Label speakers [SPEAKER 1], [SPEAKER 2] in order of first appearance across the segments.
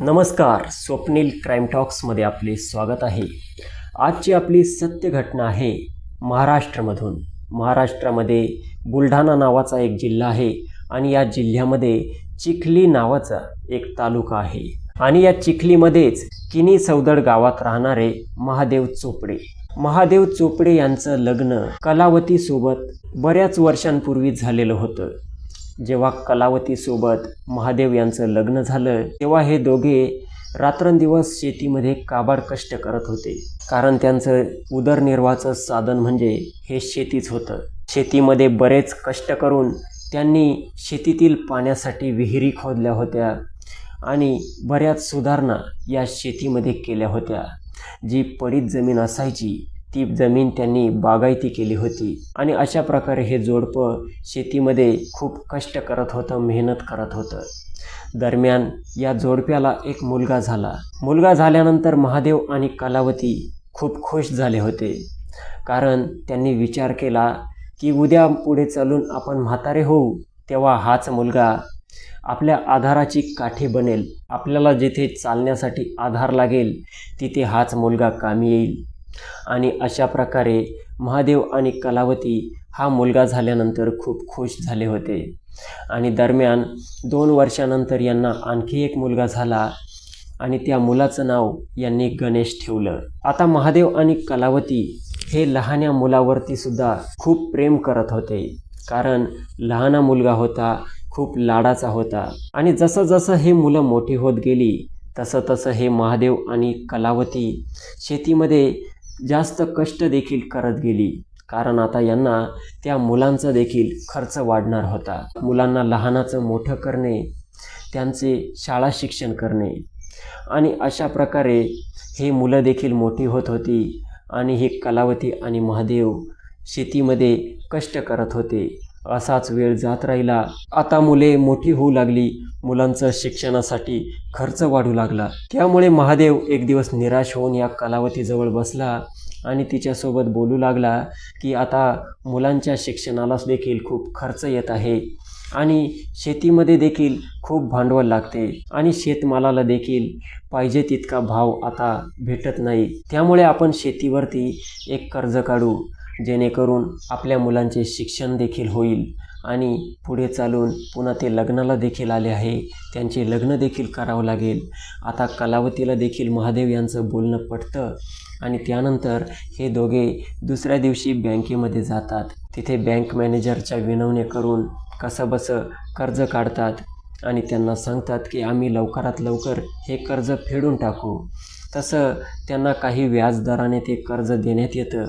[SPEAKER 1] नमस्कार स्वप्नील क्राईम टॉक्समध्ये आपले स्वागत आहे. आजची आपली सत्य घटना आहे महाराष्ट्रामधून. महाराष्ट्रामध्ये बुलढाणा नावाचा एक जिल्हा आहे आणि या जिल्ह्यामध्ये चिखली नावाचा एक तालुका आहे. आणि या चिखलीमध्येच किनी सौदड गावात राहणारे महादेव चोपडे. महादेव चोपडे यांचं लग्न कलावतीसोबत बऱ्याच वर्षांपूर्वी झालेलं होतं. जेव्हा कलावतीसोबत महादेव यांचं लग्न झालं तेव्हा हे दोघे रात्रंदिवस शेतीमध्ये काबाड कष्ट करत होते. कारण त्यांचं उदरनिर्वाहाचं साधन म्हणजे हे शेतीच होतं. शेतीमध्ये बरेच कष्ट करून त्यांनी शेतीतील पाण्यासाठी विहिरी खोदल्या होत्या आणि बऱ्याच सुधारणा या शेतीमध्ये केल्या होत्या. जी पडीत जमीन असायची ती जमीन त्यांनी बागायती केली होती. आणि अशा प्रकारे हे जोडपं शेतीमध्ये खूप कष्ट करत होतं मेहनत करत होतं. दरम्यान या जोडप्याला एक मुलगा झाला. मुलगा झाल्यानंतर महादेव आणि कलावती खूप खुश झाले होते. कारण त्यांनी विचार केला की उद्या पुढे चालून आपण म्हातारे होऊ तेव्हा हाच मुलगा आपल्या आधाराची काठी बनेल. आपल्याला जिथे चालण्यासाठी आधार लागेल तिथे हाच मुलगा कामी येईल. आणि अशा प्रकारे महादेव आणि कलावती हा मुलगा झाल्यानंतर खूप खुश झाले होते. आणि दरम्यान दोन वर्षानंतर यांना आणखी एक मुलगा झाला आणि त्या मुलाचं नाव यांनी गणेश ठेवलं. आता महादेव आणि कलावती हे लहान्या मुलावरती सुद्धा खूप प्रेम करत होते. कारण लहाना मुलगा होता खूप लाडाचा होता. आणि जसं जसं हे मुलं मोठी होत गेली तसं तसं हे महादेव आणि कलावती शेतीमध्ये जास्त कष्ट देखील करत गेली. कारण आता यांना त्या मुलांचा देखील खर्च वाढणार होता. मुलांना लहानाचं मोठं करणे त्यांचे शाळा शिक्षण करणे आणि अशा प्रकारे हे मुलं देखील मोठी होत होती आणि हे कलावती आणि महादेव शेतीमध्ये कष्ट करत होते. असाच वेळ जात राहिला. आता मुले मोठी होऊ लागली. मुलांचं शिक्षणासाठी खर्च वाढू लागला. त्यामुळे महादेव एक दिवस निराश होऊन या कलावतीजवळ बसला आणि तिच्यासोबत बोलू लागला की आता मुलांच्या शिक्षणालाच देखील खूप खर्च येत आहे आणि शेतीमध्ये देखील खूप भांडवल लागते आणि शेतमालाला देखील पाहिजे तितका भाव आता भेटत नाही. त्यामुळे आपण शेतीवरती एक कर्ज काढू. जेणेकरून आपल्या मुलांचे शिक्षण देखील होईल आणि पुढे चालून पुन्हा ते लग्नाला देखील आले आहे. त्यांचे लग्न देखील करावं लागेल. आता कलावतीला देखील महादेव यांचं बोलणं पटतं आणि त्यानंतर हे दोघे दुसऱ्या दिवशी बँकेमध्ये जातात. तिथे बँक मॅनेजरच्या विनवण्या करून कसंबसं कर्ज काढतात आणि त्यांना सांगतात की आम्ही लवकरात लवकर हे कर्ज फेडून टाकू. तसं त्यांना काही व्याजदराने ते कर्ज देण्यात येतं.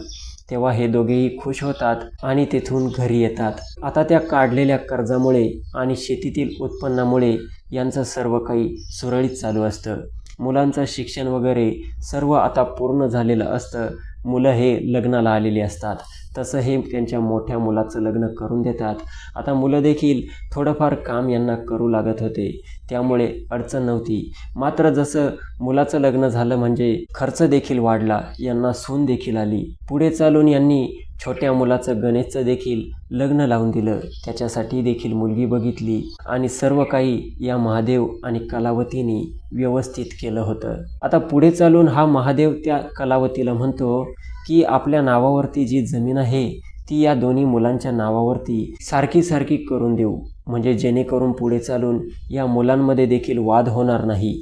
[SPEAKER 1] तेव्हा हे दोघेही खुश होतात आणि तेथून घरी येतात. आता त्या काढलेल्या कर्जामुळे आणि शेतीतील उत्पन्नामुळे यांचं सर्व काही सुरळीत चालू असतं. मुलांचं शिक्षण वगैरे सर्व आता पूर्ण झालेलं असतं. मुलं हे लग्नाला आलेली असतात. तसं हे त्यांच्या मोठ्या मुलाचं लग्न करून देतात. आता मुलं देखील थोडंफार काम यांना करू लागत होते. त्यामुळे अडचण नव्हती. मात्र जसं मुलाचं लग्न झालं म्हणजे खर्च देखील वाढला यांना सून देखील आली. पुढे चालून यांनी छोट्या मुलाचं गणेशचं देखील लग्न लावून दिलं. त्याच्यासाठी देखील मुलगी बघितली आणि सर्व काही या महादेव आणि कलावतीने व्यवस्थित केलं होतं. आता पुढे चालून हा महादेव त्या कलावतीला म्हणतो की आपल्या नावावरती जी जमीन आहे ती या दोन्ही मुलांच्या नावावरती सारखी सारखी करून देऊ. म्हणजे जेणेकरून पुढे चालून या मुलांमध्ये देखील वाद होणार नाही.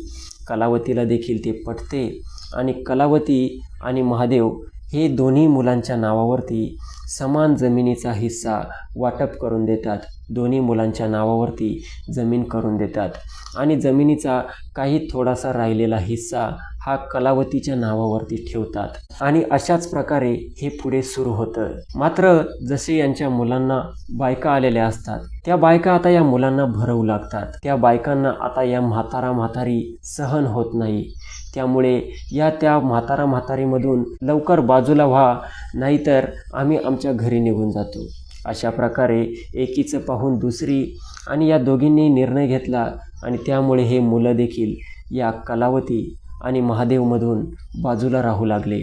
[SPEAKER 1] कलावतीला देखील ते पटते आणि कलावती आणि महादेव हे दोन्ही मुलांच्या नावावरती समान जमिनीचा हिस्सा वाटप करून देतात. दोन्ही मुलांच्या नावावरती जमीन करून देतात. आणि जमिनीचा काही थोडासा राहिलेला हिस्सा हा कलावतीच्या नावावरती ठेवतात. आणि अशाच प्रकारे हे पुढे सुरू होतं. मात्र जसे यांच्या मुलांना बायका आलेल्या असतात त्या बायका आता या मुलांना भरवू लागतात. त्या बायकांना आता या म्हातारा म्हातारी सहन होत नाही. त्यामुळे या त्या म्हातारा म्हातारीमधून लवकर बाजूला व्हा नाहीतर आम्ही आमच्या घरी निघून जातो. अशा प्रकारे एकीचं पाहून दुसरी आणि या दोघींनी निर्णय घेतला आणि त्यामुळे हे मुलं देखील या कलावती आणि महादेवमधून बाजूला राहू लागले.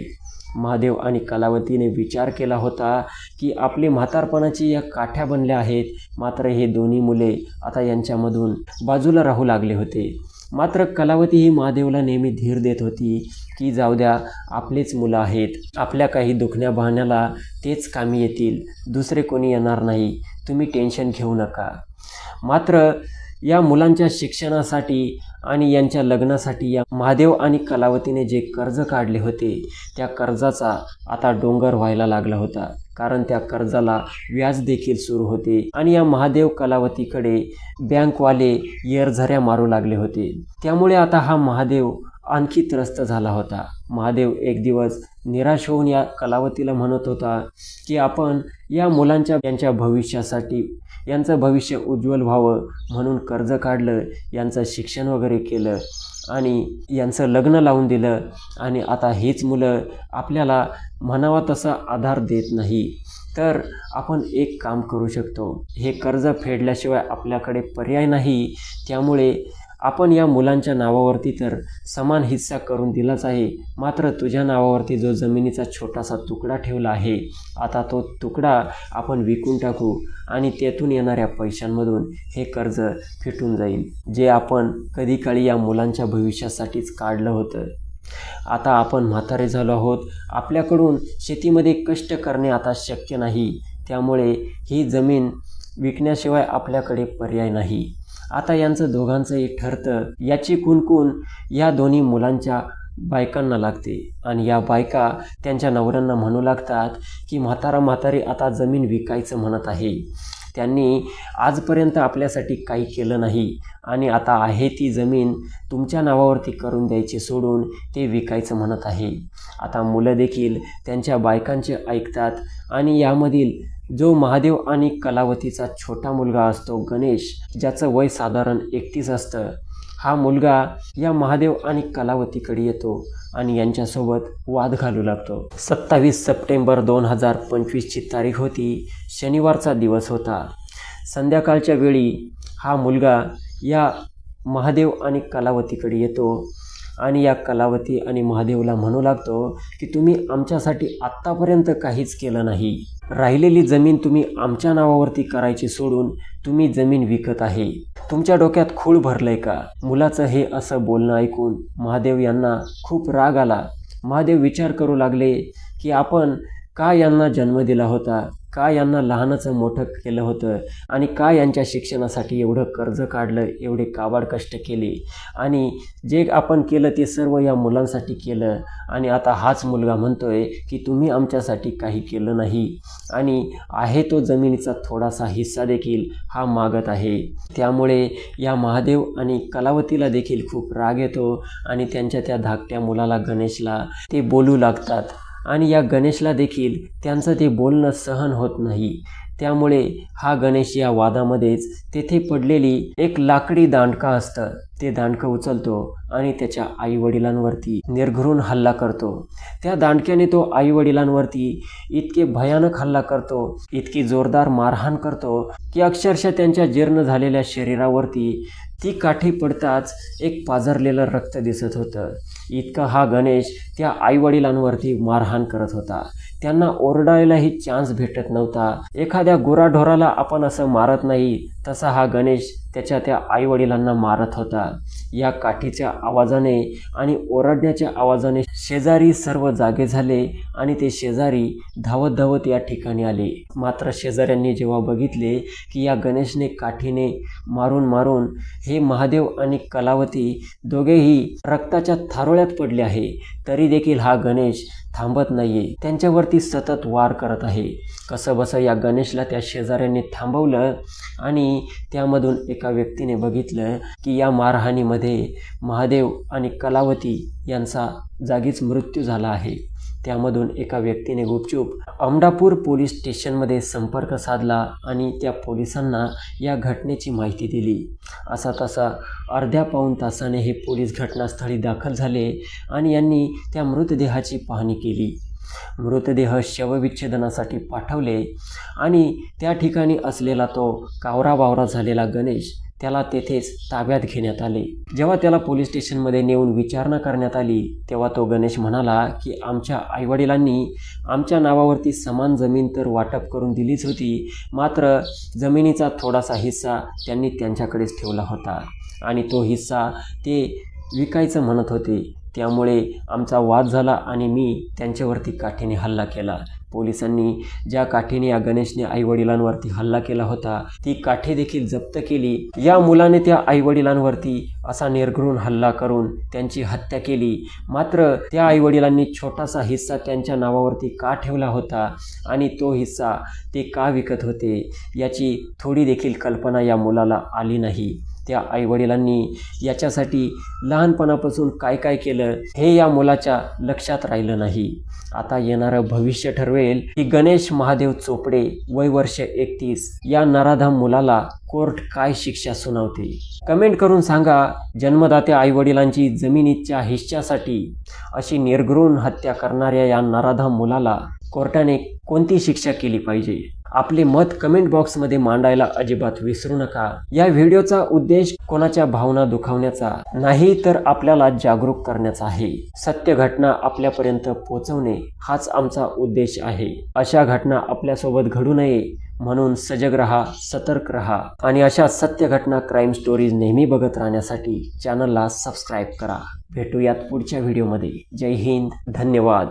[SPEAKER 1] महादेव आणि कलावतीने विचार केला होता की आपली म्हातारपणाची या काठ्या बनल्या आहेत मात्र हे दोन्ही मुले आता यांच्यामधून बाजूला राहू लागले होते. मात्र कलावती ही महादेवला नेहमी धीर देत होती की जाऊ द्या आपलेच मुलं आहेत. आपल्या काही दुखण्या बहाण्याला तेच कामी येतील. दुसरे कोणी येणार नाही. तुम्ही टेन्शन घेऊ नका. मात्र या मुलांच्या शिक्षणासाठी आणि यांच्या लग्नासाठी या महादेव आणि कलावतीने जे कर्ज काढले होते त्या कर्जाचा आता डोंगर व्हायला लागला होता. कारण त्या कर्जाला व्याज देखील सुरू होते आणि या महादेव कलावतीकडे बँकवाले येरझऱ्या मारू लागले होते. त्यामुळे आता हा महादेव आणखी त्रस्त झाला होता. महादेव एक दिवस निराश होऊन या कलावतीला म्हणत होता की आपण या मुलांच्या यांच्या भविष्यासाठी यांचं भविष्य उज्ज्वल व्हावं म्हणून कर्ज काढलं यांचं शिक्षण वगैरे केलं आणि यांचं लग्न लावून दिलं आणि आता हीच मुलं आपल्याला म्हणावा तसा आधार देत नाही. तर आपण एक काम करू शकतो. हे कर्ज फेडल्याशिवाय आपल्याकडे पर्याय नाही. त्यामुळे आपण या मुलांच्या नावावरती तर समान हिस्सा करून दिलाच आहे. मात्र तुझ्या नावावरती जो जमिनीचा छोटासा तुकडा ठेवला आहे आता तो तुकडा आपण विकून टाकू आणि तेथून येणाऱ्या पैशांमधून हे कर्ज फिटून जाईल जे आपण कधी काळी या मुलांच्या भविष्यासाठीच काढलं होतं. आता आपण म्हातारे झालो आहोत. आपल्याकडून शेतीमध्ये कष्ट करणे आता शक्य नाही. त्यामुळे ही जमीन विकण्याशिवाय आपल्याकडे पर्याय नाही. आता यांचं दोघांचंही ठरतं. याची कुणकुण या दोन्ही मुलांच्या बायकांना लागते. आणि या बायका त्यांच्या नवऱ्यांना म्हणू लागतात की म्हातारा म्हातारी आता जमीन विकायचं म्हणत आहे. त्यांनी आजपर्यंत आपल्यासाठी काही केलं नाही. आणि आता आहे ती जमीन तुमच्या नावावरती करून द्यायची सोडून ते विकायचं म्हणत आहे. आता मुलं देखील त्यांच्या बायकांचे ऐकतात आणि यामधील जो महादेव आणि कलावतीचा छोटा मुलगा असतो गणेश ज्याचं वय साधारण एकतीस असतं. हा मुलगा या महादेव आणि कलावतीकडे येतो आणि यांच्यासोबत वाद घालू लागतो. सत्तावीस सप्टेंबर दोन हजार पंचवीसची तारीख होती. शनिवारचा दिवस होता. संध्याकाळच्या वेळी हा मुलगा या महादेव आणि कलावतीकडे येतो आणि या कलावती आणि महादेवला म्हणू लागतो की तुम्ही आमच्यासाठी आत्तापर्यंत काहीच केलं नाही. राहिलेली जमीन तुम्ही आमच्या नावावरती करायची सोडून तुम्ही जमीन विकत आहे. तुमच्या डोक्यात खूळ भरलंय का? मुलाचं हे असं बोलणं ऐकून महादेव यांना खूप राग आला. महादेव विचार करू लागले की आपण का यांना जन्म दिला होता? का यांना लहानाचं मोठं केलं होतं? आणि का यांच्या शिक्षणासाठी एवढं कर्ज काढलं एवढे काबाड कष्ट केले? आणि जे आपण केलं ते सर्व या मुलांसाठी केलं. आणि आता हाच मुलगा म्हणतोय की तुम्ही आमच्यासाठी काही केलं नाही. आणि आहे तो जमिनीचा थोडासा हिस्सा देखील हा मागत आहे. त्यामुळे या महादेव आणि कलावतीला देखील खूप राग येतो आणि त्यांच्या त्या धाकट्या मुलाला गणेशला ते बोलू लागतात. आणि या गणेशला देखील त्यांचं ते बोलणं सहन होत नाही. त्यामुळे हा गणेश या वादामध्येच तेथे पडलेली एक लाकडी दांडका असतं. ते दांडकं उचलतो आणि त्याच्या आईवडिलांवरती निर्घरून हल्ला करतो. त्या दांडक्याने तो आईवडिलांवरती इतके भयानक हल्ला करतो इतकी जोरदार मारहाण करतो की अक्षरशः त्यांच्या जीर्ण झालेल्या शरीरावरती ती काठी पडताच एक पाझरलेलं रक्त दिसत होतं. इतका हा गणेश त्या आईवडिलांवरती मारहाण करत होता. त्यांना ओरडायलाही चान्स भेटत नव्हता. एखाद्या गुराढोराला आपण असं मारत नाही तसा हा गणेश त्याच्या त्या आईवडिलांना मारत होता. या काठीच्या आवाजाने आणि ओरडण्याच्या आवाजाने शेजारी सर्व जागे झाले आणि ते शेजारी धावत धावत या ठिकाणी आले. मात्र शेजाऱ्यांनी जेव्हा बघितले की या गणेशने काठीने मारून मारून हे महादेव आणि कलावती दोघेही रक्ताच्या थारोळ्यात पडले आहे तरी देखील हा गणेश थांबत नाहीये. त्यांच्यावरती सतत वार करत आहे. कसं बसं या गणेशला त्या शेजाऱ्यांनी थांबवलं आणि त्यामधून एक एका व्यक्तीने बघितलं की या मारहाणीमध्ये महादेव आणि कलावती यांचा जागीच मृत्यू झाला आहे. त्यामधून एका व्यक्तीने गुपचूप अमडापूर पोलीस स्टेशनमध्ये संपर्क साधला आणि त्या पोलिसांना या घटनेची माहिती दिली. असा तसा अर्ध्या पाऊण तासाने हे पोलीस घटनास्थळी दाखल झाले आणि यांनी त्या मृतदेहाची पाहणी केली. मृतदेह शवविच्छेदनासाठी पाठवले. आणि त्या ठिकाणी असलेला तो कावरा बावरा झालेला गणेश त्याला तेथेच ताब्यात घेण्यात आले. जेव्हा त्याला पोलीस स्टेशनमध्ये नेऊन विचारणा करण्यात आली तेव्हा तो गणेश म्हणाला की आमच्या आईवडिलांनी आमच्या नावावरती समान जमीन तर वाटप करून दिलीच होती मात्र जमिनीचा थोडासा हिस्सा त्यांनी त्यांच्याकडेच ठेवला होता. आणि तो हिस्सा ते विकायचं म्हणत होते. त्यामुळे आमचा वाद झाला आणि मी त्यांच्यावरती काठीने हल्ला केला. पोलिसांनी ज्या काठीने या गणेशने आईवडिलांवरती हल्ला केला होता ती काठी देखील जप्त केली. या मुलाने त्या आईवडिलांवरती असा निर्घृण हल्ला करून त्यांची हत्या केली. मात्र त्या आईवडिलांनी छोटासा हिस्सा त्यांच्या नावावरती का ठेवला होता आणि तो हिस्सा ते का विकत होते याची थोडी देखील कल्पना या मुलाला आली नाही. त्या आईवडिलांनी याच्यासाठी लहानपणापासून काय काय केलं हे या मुलाच्या लक्षात राहिलं नाही. आता येणारं भविष्य ठरवेल की गणेश महादेव चोपडे वय वर्ष एकतीस या नराधाम मुलाला कोर्ट काय शिक्षा सुनावते? कमेंट करून सांगा जन्मदात्या आईवडिलांची जमिनीच्या हिश्च्यासाठी अशी निर्घृण हत्या करणाऱ्या या नराधाम मुलाला कोर्टाने कोणती शिक्षा केली पाहिजे? आपले मत कमेंट बॉक्समध्ये मांडायला अजिबात विसरू नका. या व्हिडिओचा उद्देश कोणाच्या भावना दुखावण्याचा नाही तर आपल्याला जागरूक करण्याचा आहे. सत्य घटना आपल्यापर्यंत पोहोचवणे हाच आमचा उद्देश आहे. अशा घटना आपल्यासोबत घडू नये म्हणून सजग रहा सतर्क रहा आणि अशा सत्य घटना क्राईम स्टोरीज नेहमी बघत राहण्यासाठी चॅनलला सबस्क्राईब करा. भेटूयात पुढच्या व्हिडिओमध्ये जय हिंद. धन्यवाद.